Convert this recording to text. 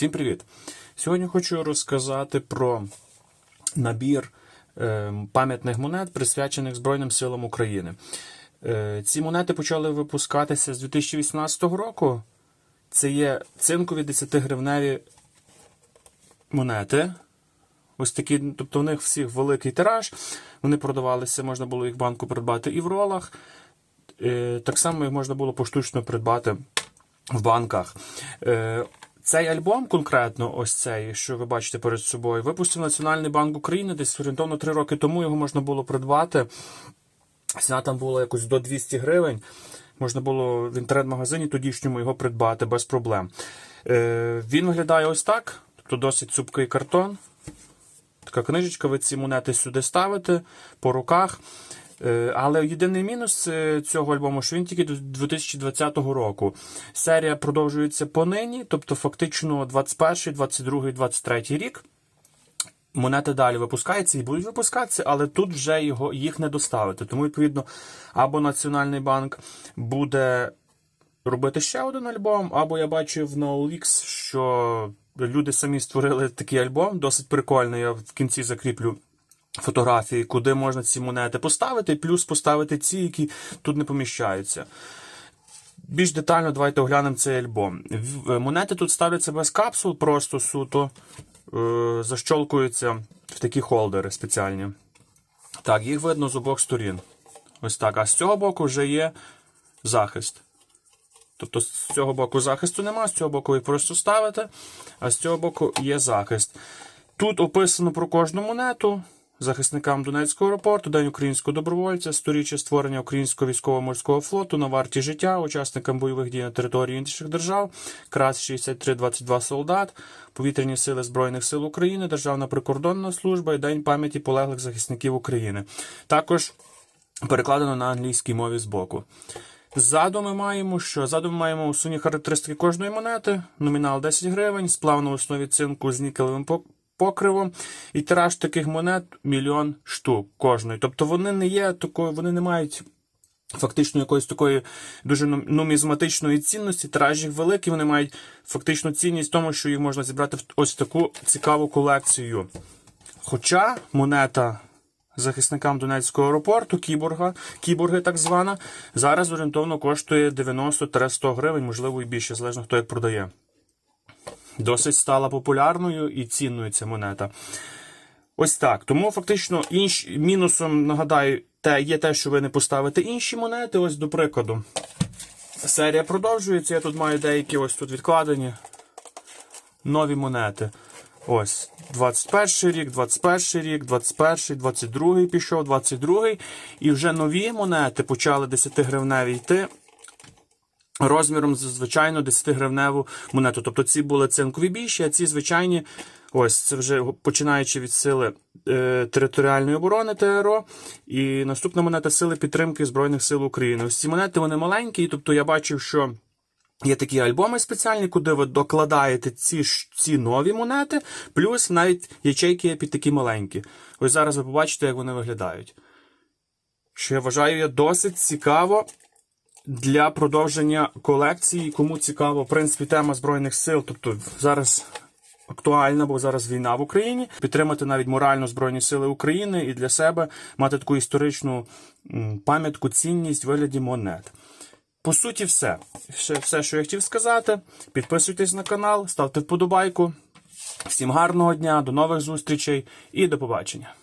Всім привіт! Сьогодні хочу розказати про набір е, пам'ятних монет, присвячених Збройним силам України. Е, ці монети почали випускатися з 2018 року. Це є цинкові 10-гривневі монети. Ось такі, тобто у них всіх великий тираж. Вони продавалися, можна було їх в банку придбати і в ролах. Е, Так само їх можна було поштучно придбати в банках. Цей альбом, конкретно, ось цей, що ви бачите перед собою, випустив Національний банк України десь орієнтовно 3 роки тому його можна було придбати. Ціна там була якось до 200 гривень. Можна було в інтернет-магазині тодішньому його придбати без проблем. Е, Він виглядає ось так, тобто досить цупкий картон. Така книжечка, ви ці монети сюди ставите по руках. Е, Але єдиний мінус е, цього альбому, що він тільки до 2020 року. Серія продовжується понині, тобто фактично 21, 22, 23 рік. Монети далі випускаються і будуть випускатися, але тут вже його, їх не доставити. Тому, відповідно, або Національний банк буде робити ще один альбом, або я бачив на OLX, що люди самі створили такий альбом, досить прикольний. Я в кінці закріплю фотографії, куди можна ці монети поставити, плюс поставити ці, які тут не поміщаються. Більш детально давайте оглянемо цей альбом. Монети тут ставляться без капсул, просто суто е, защолкуються в такі холдери спеціальні. Так, їх видно з обох сторін. Ось так. А з цього боку вже є захист. Тобто з цього боку захисту нема, з цього боку ви просто ставите, а з цього боку є захист. Тут описано про кожну монету. Захисникам Донецького аеропорту, День українського добровольця, сторіччя створення українського військово-морського флоту на варті життя, учасникам бойових дій на території інших держав, КРАС 6322 солдат, повітряні сили Збройних сил України, Державна прикордонна служба і День пам'яті полеглих захисників України. Також перекладено на англійській мові збоку. Ззаду ми маємо що? Ззаду ми маємо основні характеристики кожної монети, номінал 10 гривень, сплав на основі цинку з нікелевим покривом. І тираж таких монет мільйон штук кожної. Тобто вони не є такою, вони не мають. Фактично якоїсь такої дуже нумізматичної цінності, тираж їх великий, вони мають фактично цінність в тому, що їх можна зібрати в ось таку цікаву колекцію. Хоча монета захисникам Донецького аеропорту, кіборга, кіборги так звана, зараз орієнтовно коштує 90-100 гривень, можливо і більше, залежно хто як продає. Досить стала популярною і цінною ця монета. Ось так. Тому фактично інш... мінусом, нагадаю, те, є те, що ви не поставите інші монети. Ось до прикладу. Серія продовжується. Я тут маю деякі ось тут відкладені нові монети. Ось 21 рік, 21 рік, 21, 22 пішов, 22. І вже нові монети почали 10-гривневі йти розміром звичайно 10-гривневу монету. Тобто ці були цинкові більші, а ці звичайні, ось це вже починаючи від сили е, територіальної оборони ТРО. І наступна монета сили підтримки Збройних сил України. Ось ці монети вони маленькі, тобто я бачив, що. Є такі альбоми спеціальні, куди ви докладаєте ці, ці нові монети, плюс навіть ячейки є під такі маленькі. Ось зараз ви побачите, як вони виглядають. Що я вважаю є досить цікаво для продовження колекції. Кому цікаво, в принципі, тема Збройних сил, тобто зараз актуальна, бо зараз війна в Україні. Підтримати навіть морально Збройні Сили України і для себе мати таку історичну пам'ятку, цінність в вигляді монет. По суті, все. Все, все, що я хотів сказати. Підписуйтесь на канал, ставте вподобайку. Всім гарного дня, до нових зустрічей і до побачення.